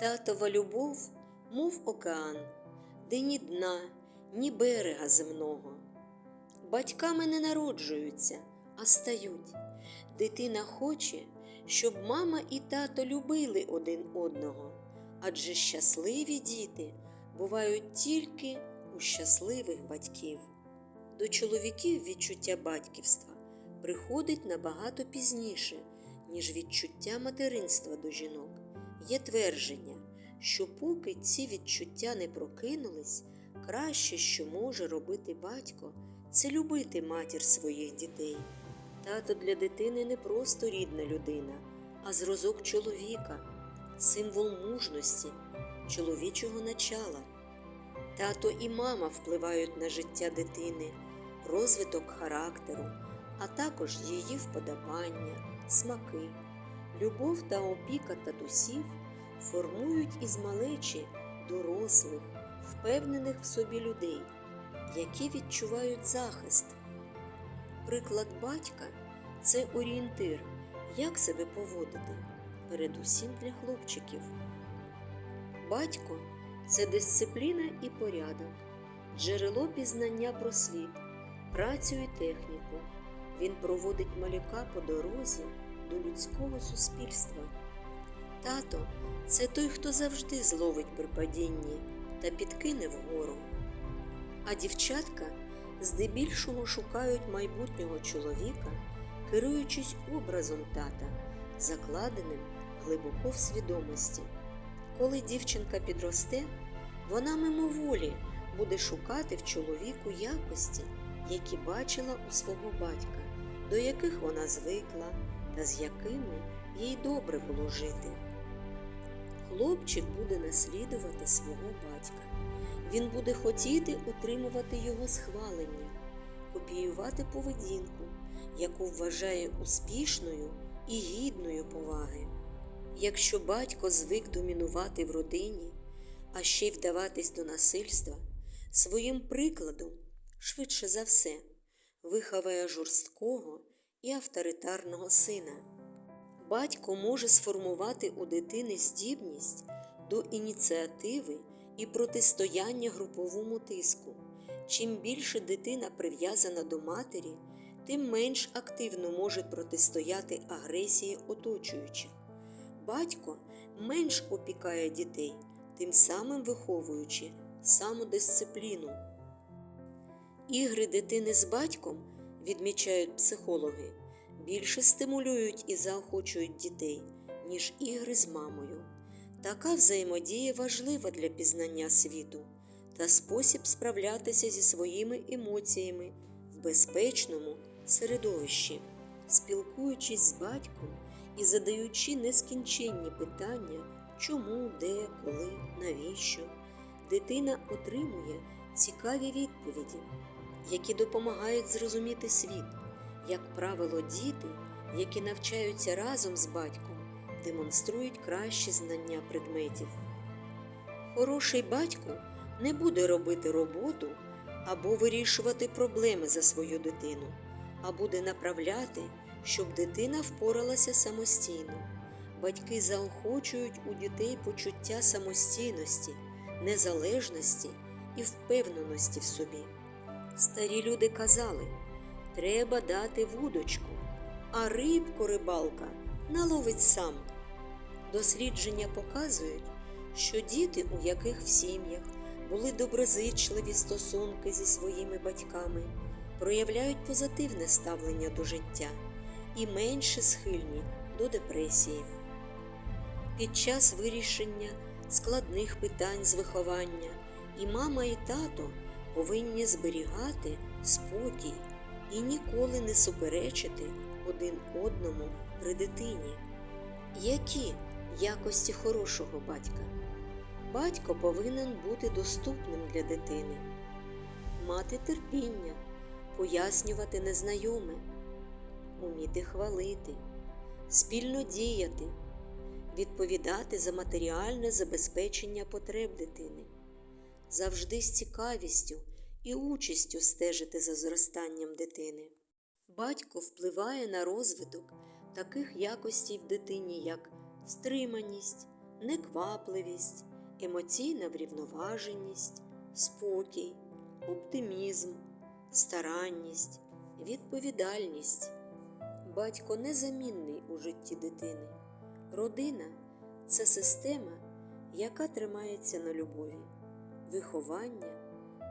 Татова любов, мов океан, де ні дна, ні берега земного. Батьками не народжуються, а стають. Дитина хоче, щоб мама і тато любили один одного, адже щасливі діти бувають тільки у щасливих батьків. До чоловіків відчуття батьківства приходить набагато пізніше, ніж відчуття материнства до жінок. Є твердження, що поки ці відчуття не прокинулись, краще, що може робити батько, це любити матір своїх дітей. Тато для дитини не просто рідна людина, а зразок чоловіка, символ мужності, чоловічого начала. Тато і мама впливають на життя дитини, розвиток характеру, а також її вподобання, смаки. Любов та опіка татусів формують із малечі дорослих, впевнених в собі людей, які відчувають захист. Приклад батька це орієнтир, як себе поводити, передусім для хлопчиків. Батько це дисципліна і порядок, джерело пізнання про світ, працю і техніку. Він проводить малюка по дорозі до людського суспільства. Тато це той, хто завжди зловить при падінні та підкине вгору. А дівчатка здебільшого шукають майбутнього чоловіка, керуючись образом тата, закладеним глибоко в свідомості. Коли дівчинка підросте, вона мимоволі буде шукати в чоловіку якості, які бачила у свого батька, до яких вона звикла та з якими їй добре було жити. Хлопчик буде наслідувати свого батька. Він буде хотіти утримувати його схвалення, копіювати поведінку, яку вважає успішною і гідною поваги. Якщо батько звик домінувати в родині, а ще й вдаватись до насильства, своїм прикладом, швидше за все, виховає жорсткого і авторитарного сина. Батько може сформувати у дитини здібність до ініціативи і протистояння груповому тиску. Чим більше дитина прив'язана до матері, тим менш активно може протистояти агресії оточуючих. Батько менш опікає дітей, тим самим виховуючи самодисципліну. Ігри дитини з батьком, відмічають психологи, більше стимулюють і заохочують дітей, ніж ігри з мамою. Така взаємодія важлива для пізнання світу та спосіб справлятися зі своїми емоціями в безпечному середовищі, спілкуючись з батьком і задаючи нескінченні питання, чому, де, коли, навіщо, дитина отримує цікаві відповіді, які допомагають зрозуміти світ. Як правило, діти, які навчаються разом з батьком, демонструють кращі знання предметів. Хороший батько не буде робити роботу або вирішувати проблеми за свою дитину, а буде направляти, щоб дитина впоралася самостійно. Батьки заохочують у дітей почуття самостійності, незалежності і впевненості в собі. Старі люди казали, треба дати вудочку, а рибку рибалка наловить сам. Дослідження показують, що діти, у яких в сім'ях були доброзичливі стосунки зі своїми батьками, проявляють позитивне ставлення до життя і менше схильні до депресії. Під час вирішення складних питань з виховання і мама, і тато повинні зберігати спокій і ніколи не суперечити один одному при дитині. Які якості хорошого батька? Батько повинен бути доступним для дитини, мати терпіння, пояснювати незнайоме, уміти хвалити, спільно діяти, відповідати за матеріальне забезпечення потреб дитини, завжди з цікавістю і участю стежити за зростанням дитини. Батько впливає на розвиток таких якостей в дитині, як стриманість, неквапливість, емоційна врівноваженість, спокій, оптимізм, старанність, відповідальність. Батько незамінний у житті дитини. Родина це система, яка тримається на любові. Виховання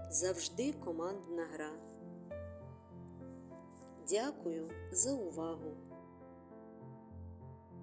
завжди командна гра. Дякую за увагу!